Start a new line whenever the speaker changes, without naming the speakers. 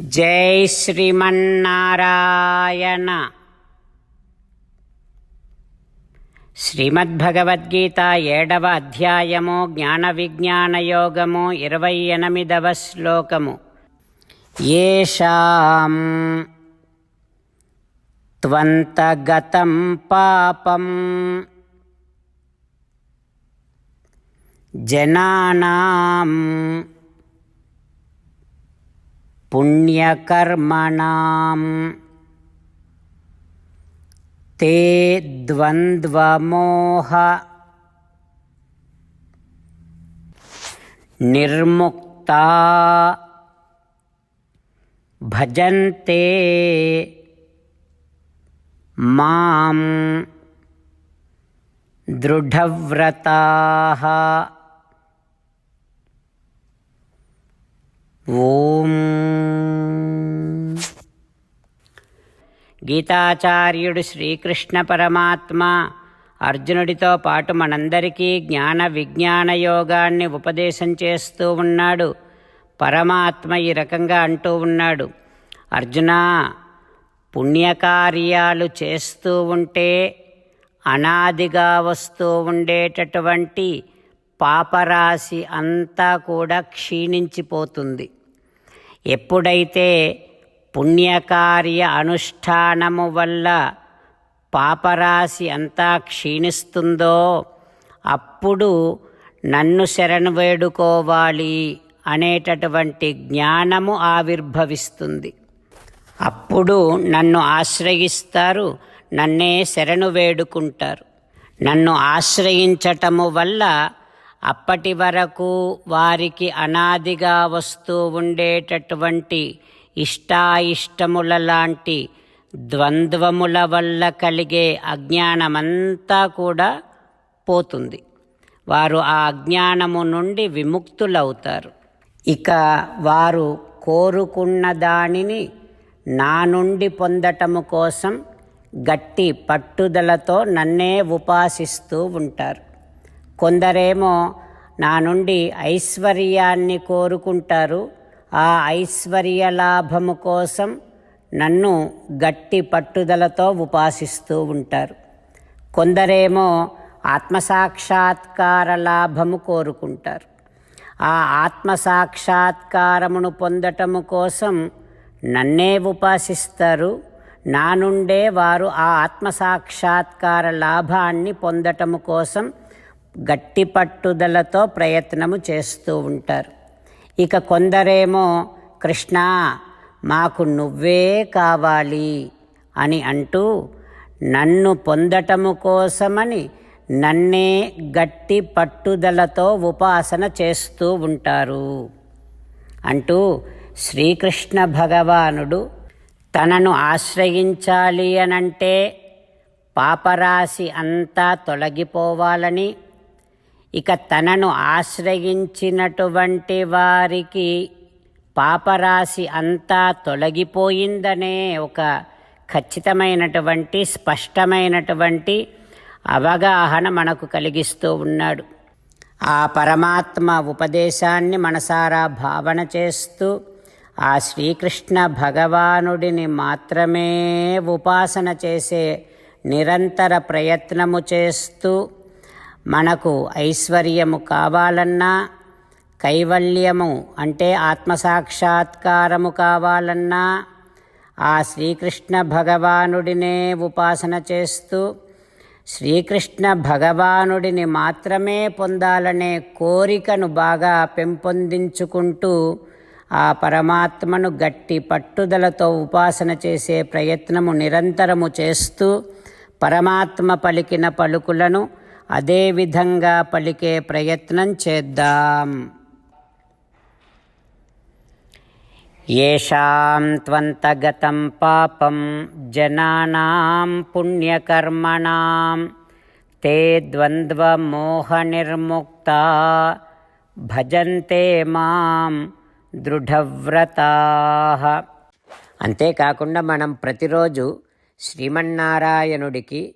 జై శ్రీమన్నారాయణ. శ్రీమద్భగవద్గీత ఏడవ అధ్యాయము జ్ఞాన విజ్ఞాన యోగము ఇరవై ఎనిమిదవ శ్లోకము. ఏషాం త్వంతగతం పాపం జనానాం पुण्यकर्मणां ते द्वन्द्वमोह। निर्मुक्ता। भजन्ते मां दृढव्रताः। ఓం. గీతాచార్యుడు శ్రీకృష్ణ పరమాత్మ అర్జునుడితో పాటు మనందరికీ జ్ఞాన విజ్ఞాన యోగాన్ని ఉపదేశం చేస్తూ ఉన్నాడు. పరమాత్మ ఈ రకంగా అంటూ ఉన్నాడు. అర్జున పుణ్యకార్యాలు చేస్తూ ఉంటే అనాదిగా వస్తూ ఉండేటటువంటి పాపరాశి అంతా కూడా క్షీణించిపోతుంది. ఎప్పుడైతే పుణ్యకార్య అనుష్ఠానము వల్ల పాపరాశి అంతా క్షీణిస్తుందో అప్పుడు నన్ను శరణు వేడుకోవాలి అనేటటువంటి జ్ఞానము ఆవిర్భవిస్తుంది. అప్పుడు నన్ను ఆశ్రయిస్తారు నన్నే శరణు వేడుకుంటారు. నన్ను ఆశ్రయించటము వల్ల అప్పటి వరకు వారికి అనాదిగా వస్తూ ఉండేటటువంటి ఇష్టాయిష్టముల లాంటి ద్వంద్వముల వల్ల కలిగే అజ్ఞానమంతా కూడా పోతుంది. వారు ఆ అజ్ఞానము నుండి విముక్తులవుతారు. ఇక వారు కోరుకున్న దానిని నా నుండి పొందటము కోసం గట్టి పట్టుదలతో నన్నే ఉపాసిస్తూ ఉంటారు. కొందరేమో నా నుండి ఐశ్వర్యాన్ని కోరుకుంటారు. ఆ ఐశ్వర్య లాభము కోసం నన్ను గట్టి పట్టుదలతో ఉపాసిస్తూ ఉంటారు. కొందరేమో ఆత్మసాక్షాత్కార లాభము కోరుకుంటారు. ఆ ఆత్మసాక్షాత్కారమును పొందటము కోసం నన్నే ఉపాసిస్తారు. నా నుండే వారు ఆ ఆత్మసాక్షాత్కార లాభాన్ని పొందటము కోసం గట్టి పట్టుదలతో ప్రయత్నము చేస్తూ ఉంటారు. ఇక కొందరేమో కృష్ణ మాకు నువ్వే కావాలి అని అంటూ నన్ను పొందటము కోసమని నన్నే గట్టి పట్టుదలతో ఉపాసన చేస్తూ ఉంటారు అంటూ శ్రీకృష్ణ భగవానుడు తనను ఆశ్రయించాలి అనంటే పాపరాశి అంతా తొలగిపోవాలని ఇక తనను ఆశ్రయించినటువంటి వారికి పాపరాశి అంతా తొలగిపోయిందనే ఒక ఖచ్చితమైనటువంటి స్పష్టమైనటువంటి అవగాహన మనకు కలిగిస్తూ ఉన్నాడు. ఆ పరమాత్మ ఉపదేశాన్ని మనసారా భావన చేస్తూ ఆ శ్రీకృష్ణ భగవానుడిని మాత్రమే ఉపాసన చేసే నిరంతర ప్రయత్నము చేస్తూ మనకు ఐశ్వర్యము కావాలన్నా కైవల్యము అంటే ఆత్మసాక్షాత్కారము కావాలన్నా ఆ శ్రీకృష్ణ భగవానుడినే ఉపాసన చేస్తూ శ్రీకృష్ణ భగవానుడిని మాత్రమే పొందాలనే కోరికను బాగా పెంపొందించుకుంటూ ఆ పరమాత్మను గట్టి పట్టుదలతో ఉపాసన చేసే ప్రయత్నము నిరంతరము చేస్తూ పరమాత్మ పలికిన పలుకులను అదే విధంగా పలికే ప్రయత్నం చేద్దాం. ఏషాం త్వంతగతం పాపం జనానాం పుణ్యకర్మణాం తే ద్వంద్వమోహనిర్ముక్తా భజంతే మాం దృఢవ్రతా. అంతేకాకుండా మనం ప్రతిరోజు శ్రీమన్నారాయణుడికి